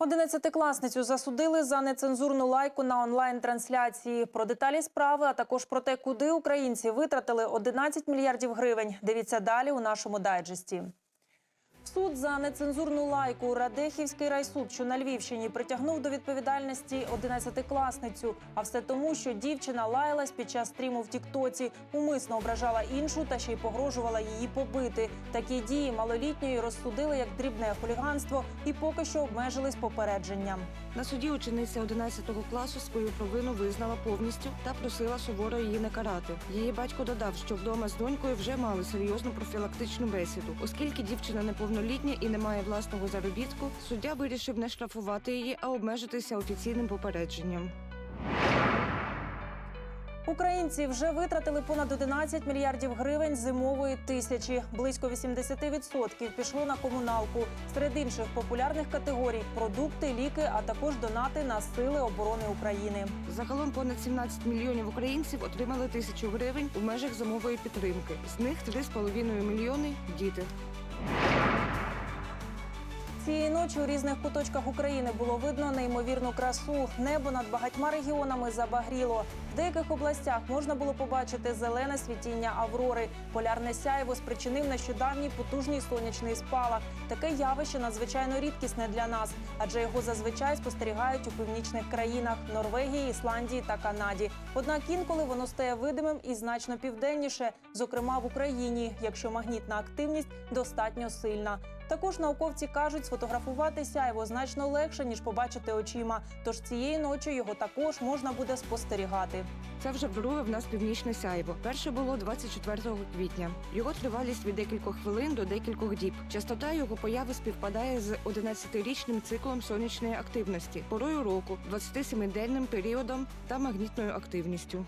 Одинадцятикласницю засудили за нецензурну лайку на онлайн-трансляції. Про деталі справи, а також про те, куди українці витратили 11 мільярдів гривень. Дивіться далі у нашому дайджесті. Суд за нецензурну лайку Радехівський райсуд, що на Львівщині, притягнув до відповідальності 11-класницю. А все тому, що дівчина лаялась під час стріму в Тіктоці, умисно ображала іншу та ще й погрожувала її побити. Такі дії малолітньої розсудили як дрібне хуліганство і поки що обмежились попередженням. На суді учениця 11 класу свою провину визнала повністю та просила суворо її не карати. Її батько додав, що вдома з донькою вже мали серйозну профілактичну бесіду. Оскільки дівчина неповнолітня і не має власного заробітку, суддя вирішив не штрафувати її, а обмежитися офіційним попередженням. Українці вже витратили понад 11 мільярдів гривень зимової тисячі. Близько 80% пішло на комуналку. Серед інших популярних категорій продукти, ліки, а також донати на сили оборони України. Загалом понад 17 мільйонів українців отримали тисячу гривень у межах зимової підтримки. З них 3,5 мільйони діти. Цієї ночі у різних куточках України було видно неймовірну красу. Небо над багатьма регіонами забагріло. В деяких областях можна було побачити зелене світіння аврори. Полярне сяйво спричинив нещодавній потужний сонячний спалах. Таке явище надзвичайно рідкісне для нас, адже його зазвичай спостерігають у північних країнах Норвегії, Ісландії та Канаді. Однак інколи воно стає видимим і значно південніше, зокрема в Україні, якщо магнітна активність достатньо сильна. Також науковці кажуть, сфотографувати сяйво значно легше ніж побачити очима. Тож цієї ночі його також можна буде спостерігати. Це вже вдруге в нас північне сяйво. Перше було 24 квітня. Його тривалість від декількох хвилин до декількох діб. Частота його появи співпадає з 11-річним циклом сонячної активності, порою року, 27-денним періодом та магнітною активністю.